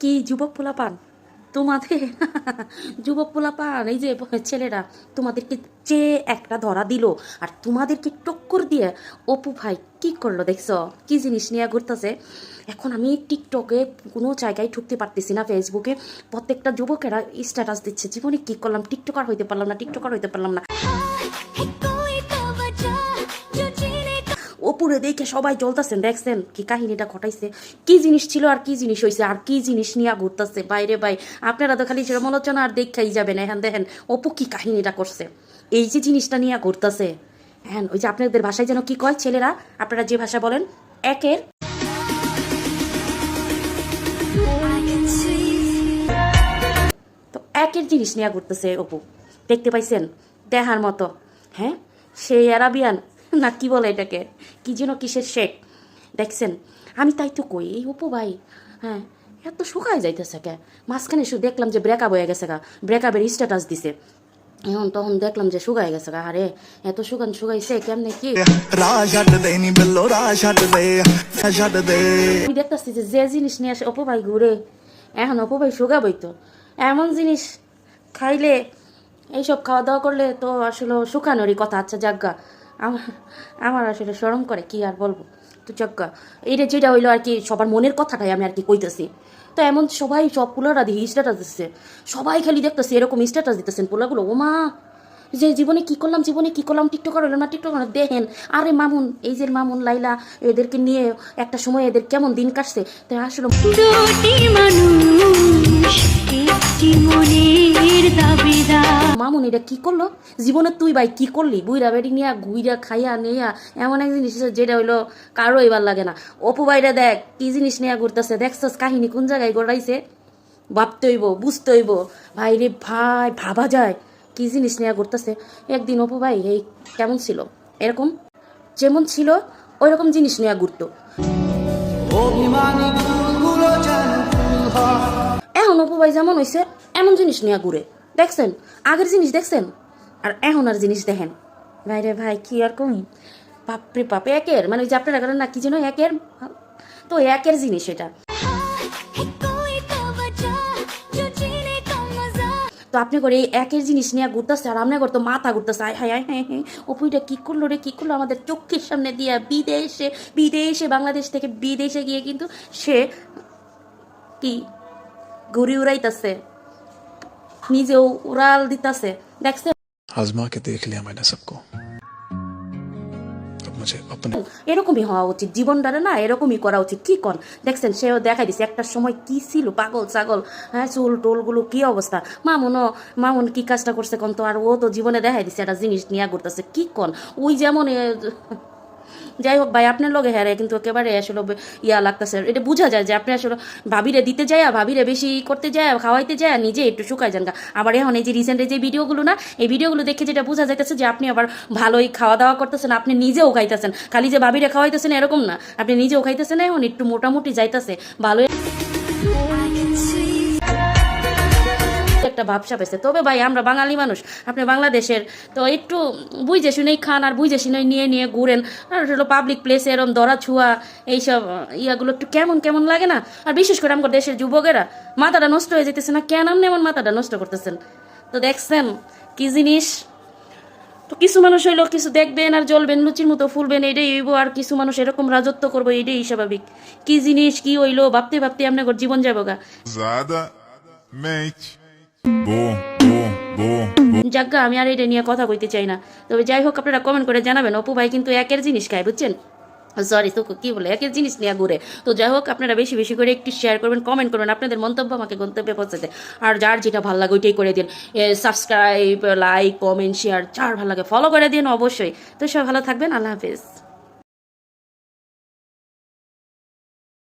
কি যুবক পোলা পান তোমাদের? যুবক পোলা পান এই যে ছেলেরা তোমাদেরকে যে একটা ধরা দিল আর তোমাদেরকে টক্কর দিয়ে, অপু ভাই, কি করল দেখছ? কি জিনিস নিয়ে ঘুরতেছে? এখন আমি টিকটকে কোনো জায়গায় ঢুকতে পারতেছি না, ফেসবুকে। প্রত্যেকটা যুবকেরা স্ট্যাটাস দিচ্ছে, জীবনে কি করলাম? টিকটকার হইতে পারলাম না, টিকটকার হইতে পারলাম না। का দেখে সবাই জ্বলতেছেন, দেখছেন কি কাহিনীটা ঘটাইছে, কি জিনিস ছিল আর কি জিনিস হয়েছে আর কি জিনিস নিয়ে ঘুরতেছে বাইরে বাই আপনারা তো খালি সমালোচনা আর দেখাই যাবেন এখন দেখেন অপু কি কাহিনীটা করছে? এই যে জিনিসটা নিয়ে ঘুরতেছে হ্যাঁ ওই যে আপনাদের ভাষায় যেন কি কয় ছেলেরা, আপনারা যে ভাষা বলেন, একের তো একের জিনিস নিয়ে ঘুরতেছে অপু। দেখতে পাইছেন? দেহার মতো হ্যাঁ? সেই অ্যারাবিয়ান না কি বলে এটাকে কি যেন কিসের শেক। দেখছেন? আমি তাই তো কই এই অপু ভাই হ্যাঁ এত শুকায় যাইতেছে কে? মাঝখানে শুধু দেখলাম যে ব্রেকআপ হয়ে গেছে গা ব্রেকআপের স্ট্যাটাস দিছে। এখন তখন দেখলাম যে শুকায় গেছে গা আরে এত শুকান শুকাইছে কেমনে কি? আমি দেখতেছি যে যে জিনিস নিয়ে আসে অপু ভাই ঘুরে এখন অপু ভাই শুকাবই তো। এমন জিনিস খাইলে এইসব খাওয়া দাওয়া করলে তো আসলে শুকানোরই কথা আচ্ছা জাগা আমার আমার আসলে সরম করে, কি আর বলব? তো যাজ্ঞা এইটা যেটা হইল আর কি, সবার মনের কথাটাই আমি আর কি কইতেছি। তো এমন সবাই সব পুলারা দিয়ে স্ট্যাটাস দিচ্ছে সবাই খালি দেখতেছে এরকম স্ট্যাটাস দিতেছেন পোলাগুলো। ও মা, যে জীবনে কি করলাম, জীবনে কি করলাম টিকটক হলো না টিকটক হলো দেখেন, আরে মামুন, এই যে মামুন, লাইলা, এদেরকে নিয়ে একটা সময় এদের কেমন দিন কাটছে তাই আসলে দুটি মানুষ একটি মনের দাবিদার মামুন এটা কি করল? জীবনে তুই ভাই কি করলি? বুইরা বেড়ি নিয়া গুইরা খাইয়া নেয়া, এমন এক জিনিস যেটা হইল কারও এবার লাগে না। অপু ভাইরা দেখ, কি জিনিস নিয়ে ঘুরতেছে? দেখছস কাহিনী কোন জায়গায় গড়াইছে ভাবতে হইব, বুঝতে হইব। ভাই রে ভাই, ভাবা যায় কি জিনিস নিয়ে ঘুরতেছে। একদিন অপু ভাই, এই কেমন ছিল? এরকম, যেমন ছিল ওই রকম জিনিস নিয়ে ঘুরতো। এখন অপু ভাই যেমন হয়েছে এমন জিনিস নিয়ে ঘুরে। দেখছেন? আগের জিনিস দেখছেন? আর এখন আর জিনিস দেখেন। ভাই রে ভাই, কী আর কমি বাপরে বাপ, একের। মানে ওই যে আপনারা করেন না, কি যেন একের? তো একের জিনিস এটা। তো আপনি করে এই একের জিনিস নিয়ে ঘুরতেছে, আর আপনার করতো মাথা ঘুরতেছে। আয়, হায়, আয় হ্যাঁ হ্যাঁ। ওপুইটা কী করল রে, কী করল? আমাদের চোখের সামনে দিয়া বিদেশে বিদেশে, বাংলাদেশ থেকে বিদেশে গিয়ে কিন্তু সে কি? ঘুরি উড়াইতেছে। নিজেও উড়াল দিতাছে। দেখছে আজমাকে দেখলে আমার না সবকো। এরকমই হওয়া উচিত। জীবনটারে না এরকমই করা উচিত। কি কন? দেখছেন সেও দেখাই দিছে একটা সময় কি ছিল? পাগল ছাগল। হ্যাঁ চুল টোলগুলো কি অবস্থা? মামুনও মামুন কি কাজটা করছে কন তো? আর ও তো জীবনে দেখাই দিছে একটা জিনিস নিয়ে ঘুরতেছে। কি কন? ওই যেমন যাই হোক, ভাই, আপনার লগে হ্যাঁ কিন্তু একেবারে আসলে ইয়া লাগতেছে। এটা বোঝা যায় যে আপনি আসলে ভাবিরে দিতে যায়, ভাবিরে বেশি করতে যায়, খাওয়াইতে যায়, নিজে একটু শুকাই যান। আবার এখন এই যে রিসেন্ট যে ভিডিওগুলো না, এই ভিডিওগুলো দেখে যেটা বোঝা যাইতেছে যে আপনি আবার ভালোই খাওয়া দাওয়া করতেছেন, আপনি নিজেও খাইতেছেন। খালি যে ভাবিরে খাওয়াইতেছেন এরকম না। আপনি নিজেও খাইতেছেন, এখন একটু মোটামুটি যাইতেছে। ভালোই একটা ভাবসা পেয়েছে। তবে ভাই, আমরা বাঙালি মানুষ, আপনি বাংলাদেশের, তো একটু বুঝে শুনেই খান আর বুঝে শুনেই নিয়ে নিয়ে ঘুরেন। আর হলো পাবলিক প্লেসে এরম দরা ছুয়া, এইসব ইয়াগুলো একটু কেমন কেমন লাগে না? আর বিশেষ করে আমার দেশের যুবকেরা, মাথাটা নষ্ট হয়ে যেতেছে না? কেন আপনি এমন মাথাটা নষ্ট করতেছেন? তো দেখছেন, কি জিনিস? তো কিছু মানুষ হইল কিছু দেখবেন আর জ্বলবেন, লুচির মতো ফুলবেন, এটাই হইব। আর কিছু মানুষ এরকম রাজত্ব করব, এটাই স্বাভাবিক। কি জিনিস, কি হইল? ভাবতে ভাবতে আপনার জীবন যাব গা। যাজ্ঞা আমি আর এটা নিয়ে কথা কইতে চাই না। তবে যাই হোক, আপনারা কমেন্ট করে জানাবেন। অপু ভাই কিন্তু একের জিনিস খায়, বুঝছেন? সরি তো কি বলে? একের জিনিস নিয়ে ঘুরে। তো যাই হোক, আপনারা বেশি বেশি করে একটু শেয়ার করবেন কমেন্ট করবেন। আপনাদের মন্তব্য আমাকে গন্তব্যে পৌঁছাতে। আর যার যেটা ভালো লাগে ওইটাই করে দিন। সাবস্ক্রাইব লাইক কমেন্ট শেয়ার যার ভালো লাগে ফলো করে দিন অবশ্যই। তো সব ভালো থাকবেন, আল্লাহ হাফিজ।